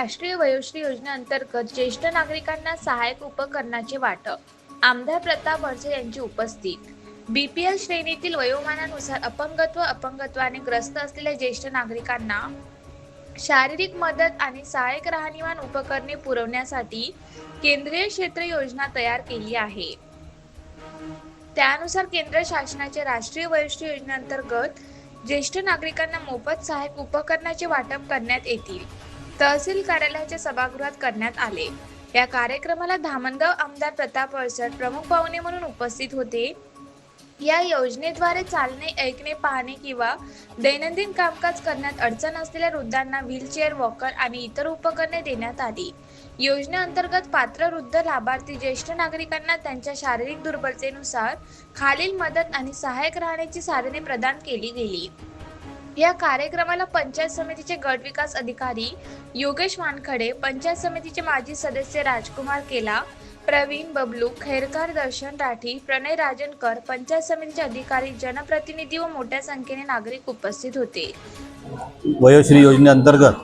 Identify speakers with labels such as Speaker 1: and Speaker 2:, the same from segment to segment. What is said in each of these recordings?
Speaker 1: राष्ट्रीय वयोश्री योजनेअंतर्गत ज्येष्ठ नागरिकांना सहाय्यक उपकरणाचे वाटप आमदार प्रताप वळसे यांची उपस्थित. बीपीएल श्रेणीतील वयोमानानुसार अपंगत्व अपंगत्वाने ग्रस्त असलेल्या ज्येष्ठ नागरिकांना शारीरिक मदत आणि सहाय्यक राहणीमान उपकरणे पुरवण्यासाठी केंद्रीय क्षेत्र योजना तयार केली आहे. त्यानुसार केंद्र शासनाच्या राष्ट्रीय वयोश्री योजनेअंतर्गत ज्येष्ठ नागरिकांना मोफत सहाय्यक उपकरणाचे वाटप करण्यात येतील. तहसील कार्यालयाच्या सभागृहात करण्यात आले. या कार्यक्रमाला धामणगाव आमदार प्रताप वळसट प्रमुख पाहुणे म्हणून उपस्थित होते. या योजनेद्वारे चालणे ऐकणे पाहणे किंवा दैनंदिन कामकाज करण्यात अडचण असलेल्या वृद्धांना व्हीलचेअर वॉकर आणि इतर उपकरणे देण्यात आली. योजनेअंतर्गत पात्र वृद्ध लाभार्थी ज्येष्ठ नागरिकांना त्यांच्या शारीरिक दुर्बलतेनुसार खालील मदत आणि सहाय्यक राहण्याची साधने प्रदान केली गेली. या कार्यक्रमाला पंचायत समितीचे गट विकास अधिकारी योगेश वानखडे पंचायत समितीचे माजी सदस्य राजकुमार केला प्रवीण बबलू खैरकार दर्शन राठी प्रणय राजनकर पंचायत समितीचे अधिकारी जनप्रतिनिधी व मोठ्या संख्येने नागरिक उपस्थित होते.
Speaker 2: वयोश्री योजनेअंतर्गत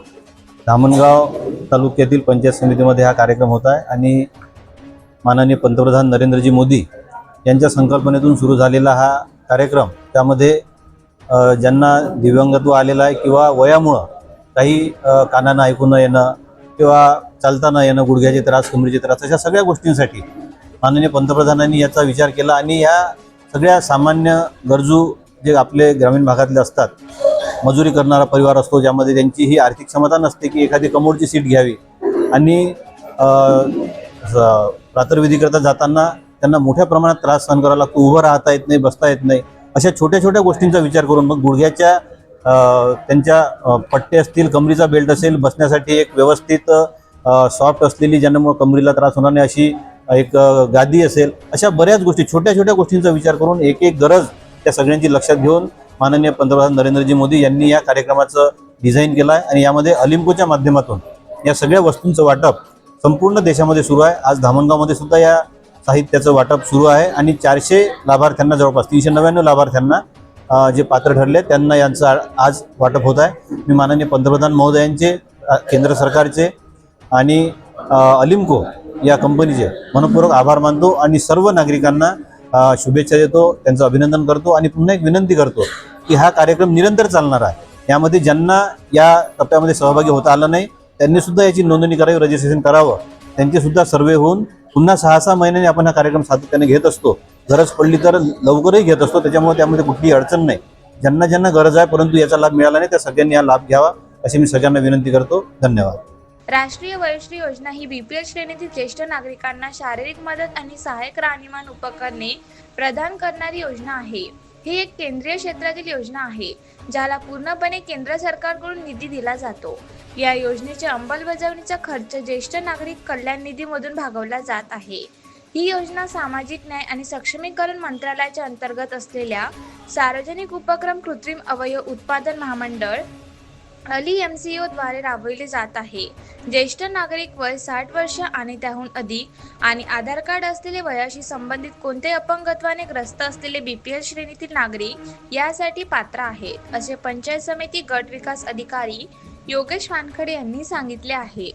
Speaker 2: धामणगाव तालुक्यातील पंचायत समितीमध्ये हा कार्यक्रम होत आहे आणि माननीय पंतप्रधान नरेंद्रजी मोदी यांच्या संकल्पनेतून सुरू झालेला हा कार्यक्रम त्यामध्ये ज्यांना दिव्यांगत्व आलेलं आहे किंवा वयामुळं काही कानानं ऐकू न येणं किंवा चालता न येणं गुडघ्याचे त्रास कमरेचे त्रास अशा सगळ्या गोष्टींसाठी माननीय पंतप्रधानांनी याचा विचार केला आणि या सगळ्या सामान्य गरजू जे आपले ग्रामीण भागातले असतात मजुरी करणारा परिवार असतो ज्यामध्ये त्यांची ही आर्थिक क्षमता नसते की एखादी कमोडची सीट घ्यावी आणि प्रातर्विधीकरता जाताना त्यांना मोठ्या प्रमाणात त्रास सहन करावा लागतो. उभं राहता येत नाही बसता येत नाही. अशा छोट्या छोट्या गोष्टींचा विचार करून मग गुडघ्याच्या त्यांच्या पट्टे असतील कमरीचा बेल्ट असेल बसण्यासाठी एक व्यवस्थित सॉफ्ट असलेली ज्यांना कमरीला त्रास होणार नाही अशी एक गादी असेल अशा बऱ्याच गोष्टी छोट्या छोट्या गोष्टींचा विचार करून एक एक गरज त्या सगळ्यांची लक्षात घेऊन माननीय पंतप्रधान नरेंद्रजी मोदी यांनी या कार्यक्रमाचं डिझाईन केलं आहे आणि यामध्ये अलिम्कोच्या माध्यमातून या सगळ्या वस्तूंचं वाटप संपूर्ण देशामध्ये सुरू आहे. आज धामणगावमध्ये सुद्धा या साहित्याचं वाटप सुरू आहे आणि चारशे लाभार्थ्यांना जवळपास तीनशे नव्याण्णव लाभार्थ्यांना जे पात्र ठरले त्यांना यांचं आ- आज वाटप होत आहे. मी माननीय पंतप्रधान महोदयांचे केंद्र सरकारचे आणि अलिम्को या कंपनीचे मनपूर्वक आभार मानतो आणि सर्व नागरिकांना शुभेच्छा देतो त्यांचं अभिनंदन करतो आणि पुन्हा एक विनंती करतो की हा कार्यक्रम निरंतर चालणार आहे. यामध्ये ज्यांना या टप्प्यामध्ये सहभागी होता आलं नाही त्यांनी सुद्धा याची नोंदणी करावी रजिस्ट्रेशन करावं. त्यांचे सुद्धा सर्वे होऊन पुन्हा सहा सहा महिन्यांनी आपण हा कार्यक्रम सातत्याने घेत असतो. गरज पडली तर लवकरही घेत असतो. त्याच्यामुळे त्यामध्ये कुठलीही अडचण नाही. ज्यांना ज्यांना गरज आहे परंतु याचा लाभ मिळाला नाही त्या सगळ्यांनी हा लाभ घ्यावा अशी मी सगळ्यांना विनंती करतो. धन्यवाद.
Speaker 1: राष्ट्रीय वयोश्री योजना ही बीपीएल श्रेणीतील ज्येष्ठ नागरिकांना शारीरिक मदत आणि सहाय्यक राहणीमान उपकरणे प्रदान करणारी योजना आहे. ही एक केंद्रीय क्षेत्रातील योजना आहे ज्याला पूर्णपणे केंद्र सरकारकडून निधी दिला जातो. या योजनेच्या अंमलबजावणीचा खर्च ज्येष्ठ नागरिक कल्याण निधीमधून भागवला जात आहे. ही योजना सामाजिक न्याय आणि सक्षमीकरण मंत्रालयाच्या अंतर्गत असलेल्या सार्वजनिक उपक्रम कृत्रिम अवयव उत्पादन महामंडळ अली एम सी द्वारे राबविले जात आहे. ज्येष्ठ नागरिक वय साठ वर्ष आणि त्याहून अधिक आणि आधार कार्ड असलेले वयाशी संबंधित कोणते अपंगत्वाने ग्रस्त असलेले बीपीएल श्रेणीतील नागरिक यासाठी पात्र आहेत असे पंचायत समिती गट विकास अधिकारी योगेश वानखडे यांनी सांगितले आहे.